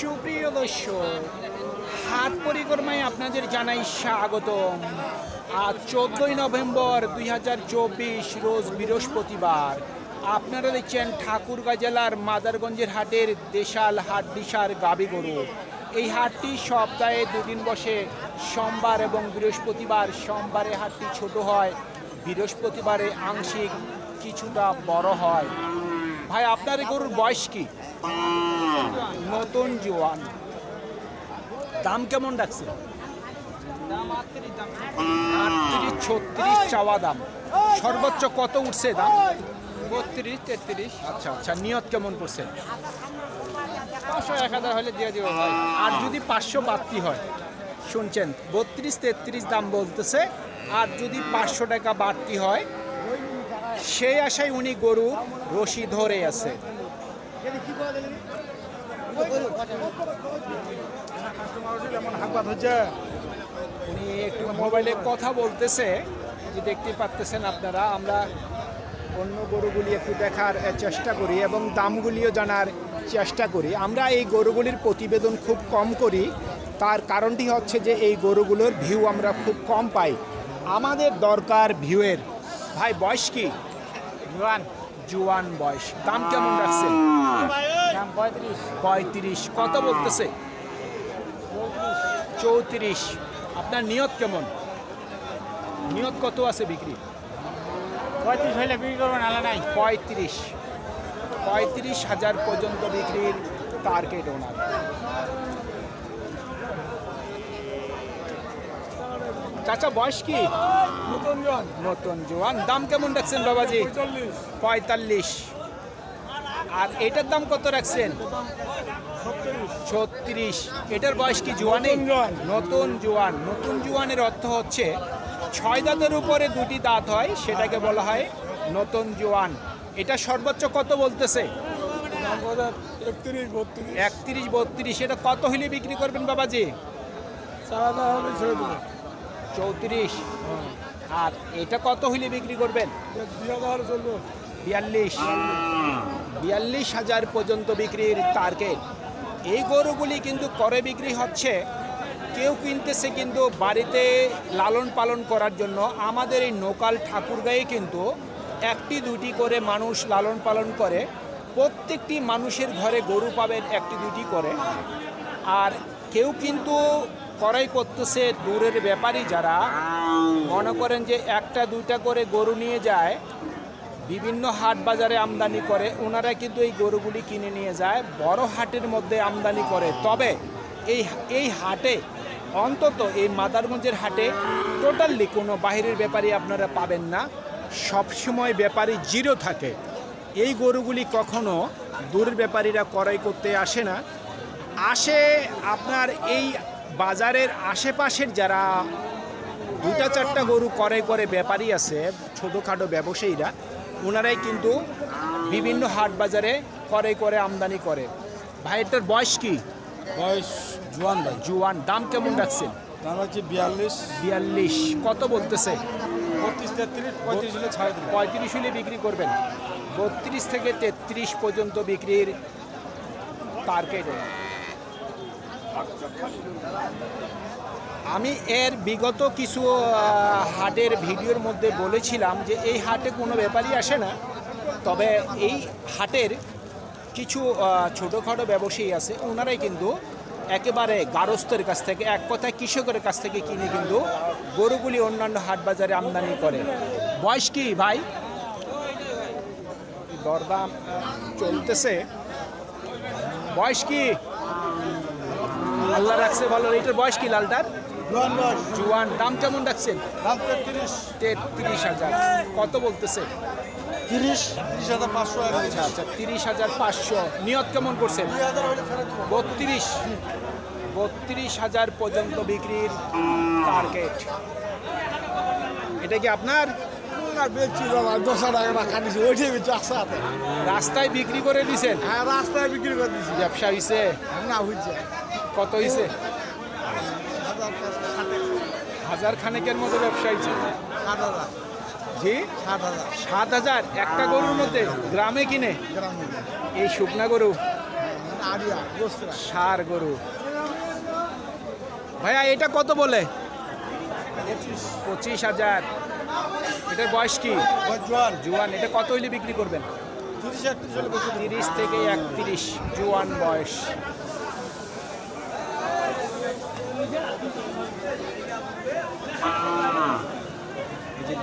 সুপ্রিয় দর্শক, হাট পরিক্রমায় আপনাদের জানাই স্বাগতম। আজ চোদ্দই নভেম্বর দুই হাজার চব্বিশ, রোজ বৃহস্পতিবার। আপনারা দেখছেন ঠাকুরগাঁ জেলার মাদারগঞ্জের হাটের দেশাল হাট দিশার গরু। এই হাটটি সপ্তাহে দুদিন বসে, সোমবার এবং বৃহস্পতিবার। সোমবারে হাটটি ছোট হয়, বৃহস্পতিবারে আংশিক কিছুটা বড় হয়। ভাই, আপনার গরুর বয়স কি? নতুন জোয়ান। দাম কেমন রাখছে? আটত্রিশ ছত্রিশ চাওয়া দাম। সর্বোচ্চ কত উঠছে দাম? বত্রিশ তেত্রিশ। আচ্ছা আচ্ছা নিয়ত কেমন করছে? পাঁচশো এক হাজার হলে দিয়ে দিব ভাই। আর যদি পাঁচশো বাড়তি হয় শুনছেন বত্রিশ তেত্রিশ দাম বলতেছে আর যদি পাঁচশো টাকা বাড়তি হয় সেই আশায় উনি গরু রশি ধরে আছে। উনি একটু মোবাইলে কথা বলতেছে যে দেখতে পাচ্তেছেন আপনারা আমরা অন্য গরুগুলি একটু দেখার চেষ্টা করি এবং দামগুলিও জানার চেষ্টা করি। আমরা এই গরুগুলির প্রতিবেদন খুব কম করি তার কারণটি হচ্ছে যে এই গরুগুলোর ভিউ আমরা খুব কম পাই। আমাদের দরকার ভিউয়ের। ভাই বয়স কি? জোয়ান জুয়ান বয়স। দাম কেমন রাখছেন? পঁয়ত্রিশ। কত বলতেছে? চৌত্রিশ। আপনার নিয়ত কেমন? নিয়ত কত আছে বিক্রি? পঁয়ত্রিশ হলে বিক্রি করবেন আলা নাই। পঁয়ত্রিশ। পঁয়ত্রিশ হাজার পর্যন্ত বিক্রির টার্গেট ওনার চাচা বয়স কি? নতুন জোয়ান। নতুন জোয়ান। দাম কেমন রাখছেন বাবাজি? পঁয়তাল্লিশ। আর এটার দাম কত রাখছেন? ছত্রিশ। এটার বয়স কি জোয়ানে? নতুন জোয়ান। নতুন জোয়ান। নতুন জোয়ানের অর্থ হচ্ছে ছয় দাঁতের উপরে দুটি দাঁত হয় সেটাকে বলা হয় নতুন জোয়ান। এটা সর্বোচ্চ কত বলতেছে? একত্রিশ বত্রিশ। একত্রিশ বত্রিশ। এটা কত হলে বিক্রি করবেন বাবাজি? চৌত্রিশ। আর এটা কত হলে বিক্রি করবেন? বিয়াল্লিশ। বিয়াল্লিশ হাজার পর্যন্ত বিক্রির টার্গেট এই গরুগুলি কিন্তু করে বিক্রি হচ্ছে, কেউ কিনতেছে কিন্তু বাড়িতে লালন পালন করার জন্য। আমাদের এই নোকাল ঠাকুরগাঁয়ে কিন্তু একটি, দুটি করে মানুষ লালন পালন করে। প্রত্যেকটি মানুষের ঘরে গরু পাবেন একটি, দুটি করে। আর কেউ কিন্তু করাই করতেছে দূরের ব্যাপারী যারা, মনে করেন যে একটা, দুইটা করে গরু নিয়ে যায়, বিভিন্ন হাট বাজারে আমদানি করে ওনারা কিন্তু এই গরুগুলি কিনে নিয়ে যায়, বড় হাটের মধ্যে আমদানি করে। তবে এই এই হাটে, অন্তত এই মাদারগঞ্জের হাটে টোটালি কোনো বাহিরের ব্যাপারী আপনারা পাবেন না। সবসময় ব্যাপারী জিরো থাকে। এই গরুগুলি কখনো দূরের ব্যাপারীরা ক্রয় করতে আসে না। আসে আপনার এই বাজারের আশেপাশের যারা দুটা চারটা গরু করে করে ব্যাপারী আছে ছোটোখাটো ব্যবসায়ীরা ওনারাই কিন্তু বিভিন্ন হাট বাজারে করে করে আমদানি করে। ভাইটার বয়স কি? বয়স জোয়ান ভাই। জুয়ান। দাম কেমন রাখছেন? দাম হচ্ছে বিয়াল্লিশ। বিয়াল্লিশ। কত বলতেছে? বত্রিশ তেত্রিশ পঁয়ত্রিশ হলে ছাড় পঁয়ত্রিশ হলে বিক্রি করবেন। বত্রিশ থেকে তেত্রিশ পর্যন্ত বিক্রির টার্গেট আমি এর বিগত কিছু হাটের ভিডিওর মধ্যে বলেছিলাম যে এই হাটে কোনো ব্যাপারই আসে না। তবে এই হাটের কিছু ছোটোখাটো ব্যবসায়ী আছে, ওনারাই কিন্তু একেবারে গারস্থের কাছ থেকে, এক কথায় কৃষকের কাছ থেকে কিনে কিন্তু গরুগুলি অন্যান্য হাট বাজারে আমদানি করে। বয়স কি ভাই? দরদাম চলতেছে। বয়স কি? আল্লাহ রাখছে ভালো এটার বয়স কি লালটার? জুয়ান দাম কেমন রাখছেন? তেত্রিশ। তেত্রিশ হাজার। কত বলতেছে? তিরিশ তিরিশ হাজার পাঁচশো আচ্ছা আচ্ছা তিরিশ হাজার পাঁচশো। নিয়ত কেমন করছেন? বত্রিশ। বত্রিশ হাজার পর্যন্ত বিক্রির টার্গেট এটা কি আপনার? রাস্তায় বিক্রি করে দিছেন? হ্যাঁ রাস্তায় বিক্রি করে দিছি। ব্যবসা হয়েছে না হয়েছে কত হয়েছে হাজার খানেকের মতো ব্যবসা হয়েছে জি? সাত হাজার। একটা গরুর মধ্যে? গ্রামে কিনে? এই শুকনা গরু? সার গরু। ভাইয়া এটা কত বলে? পঁচিশ। হাজার। এটার বয়স কি? জোয়ান। জুয়ান। এটা কত হইলে বিক্রি করবেন? তিরিশ থেকে একত্রিশ। জুয়ান বয়স।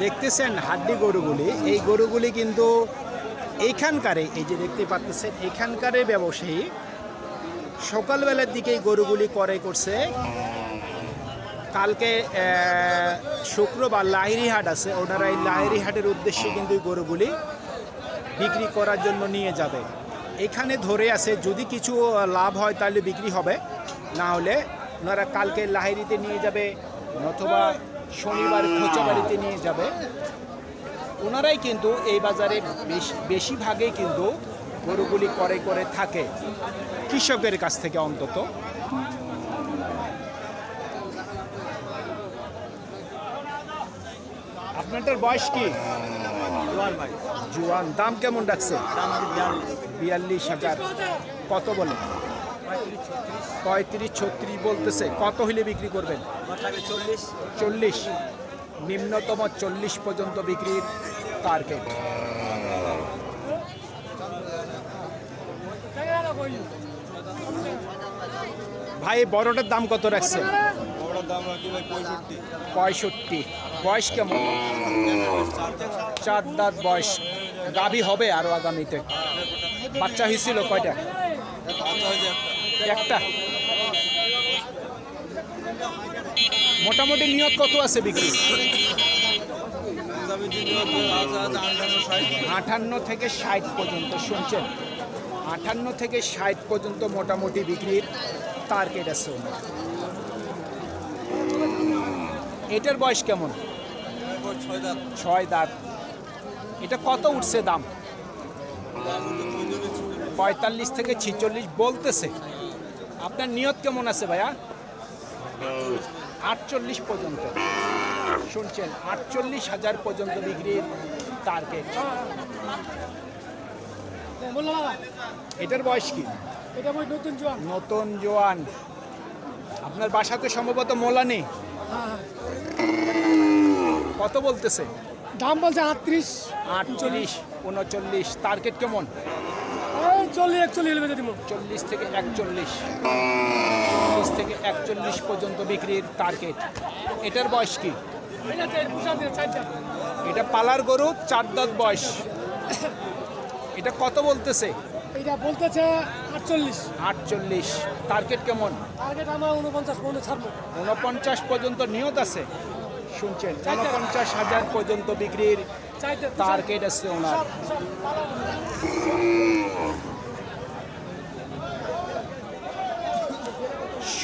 দেখতেছেন হাড্ডি গরুগুলি, এই গরুগুলি কিন্তু এইখানকারে এই যে দেখতে পাচ্ছেন, এখানকারে ব্যবসায়ী সকালবেলার দিকে এই গরুগুলি করে করছে। কালকে শুক্রবার লাহিরি হাট আছে, ওনারা এই লাহিরি হাটের উদ্দেশ্যে কিন্তু গরুগুলি বিক্রি করার জন্য নিয়ে যাবে। এখানে ধরে আছে, যদি কিছু লাভ হয় তাহলে বিক্রি হবে, না হলে ওনারা কালকে লাহিরিতে নিয়ে যাবে অথবা শনিবার খোঁচাবাড়িতে নিয়ে যাবে। ওনারাই কিন্তু এই বাজারে বেশি বেশিরভাগেই কিন্তু গরুগুলি করে করে থাকে কৃষকের কাছ থেকে অন্তত। আপনারটার বয়স কি? জোয়ান দাম কেমন বিয়াল্লিশ। বিয়াল্লিশ হাজার। কত বলে? পঁয়ত্রিশ, ছত্রিশ বলতেছে। কত হইলে বিক্রি করবেন? চল্লিশ। চল্লিশ নিম্নতম চল্লিশ পর্যন্ত বিক্রির টার্গেট ভাই বড়টার দাম কত রাখছে? পঁয়ষট্টি। বয়স কেমন? চার দাঁত বয়স। গাভী হবে আরও আগামীতে। বাচ্চা হয়েছিল কয়টা? একটা। মোটামুটি নিয়ত কত আছে বিক্রি? আটান্ন থেকে ষাট পর্যন্ত, শুনছেন? আটান্ন থেকে ষাট পর্যন্ত মোটামুটি বিক্রির টার্গেট আছে এটার বয়স কেমন? ছয় দাঁত। এটা কত উঠছে দাম? পঁয়তাল্লিশ থেকে ছিচল্লিশ বলতেছে। আপনার নিয়ত কেমন আছে ভাইয়া? আটচল্লিশ পর্যন্ত। শুনছেন আটচল্লিশ হাজার পর্যন্ত বিক্রির টার্গেট এটার বয়স কি? এটা নতুন জোয়ান। নতুন জোয়ান আপনার বাসাতে সম্ভবত মোলা নেই কত বলতেছে? দাম বলছে আটত্রিশ। আটচল্লিশ উনচল্লিশ। টার্গেট কেমন? চল্লিশ একচল্লিশ হলে বেঁচে দিব। চল্লিশ থেকে একচল্লিশ। চল্লিশ থেকে একচল্লিশ পর্যন্ত বিক্রির টার্গেট এটার বয়স কি? এটা পালার গরু চার দাঁত বয়স। এটা কত বলতেছে? এটা বলতেছে আটচল্লিশ। আটচল্লিশ। টার্গেট কেমন? টার্গেট আমার উনপঞ্চাশ পনেরো ছাড়বো। উনপঞ্চাশ পর্যন্ত নিয়ত আছে? শুনছেন উনপঞ্চাশ হাজার পর্যন্ত বিক্রির চাইতে টার্গেট আছে ওনার।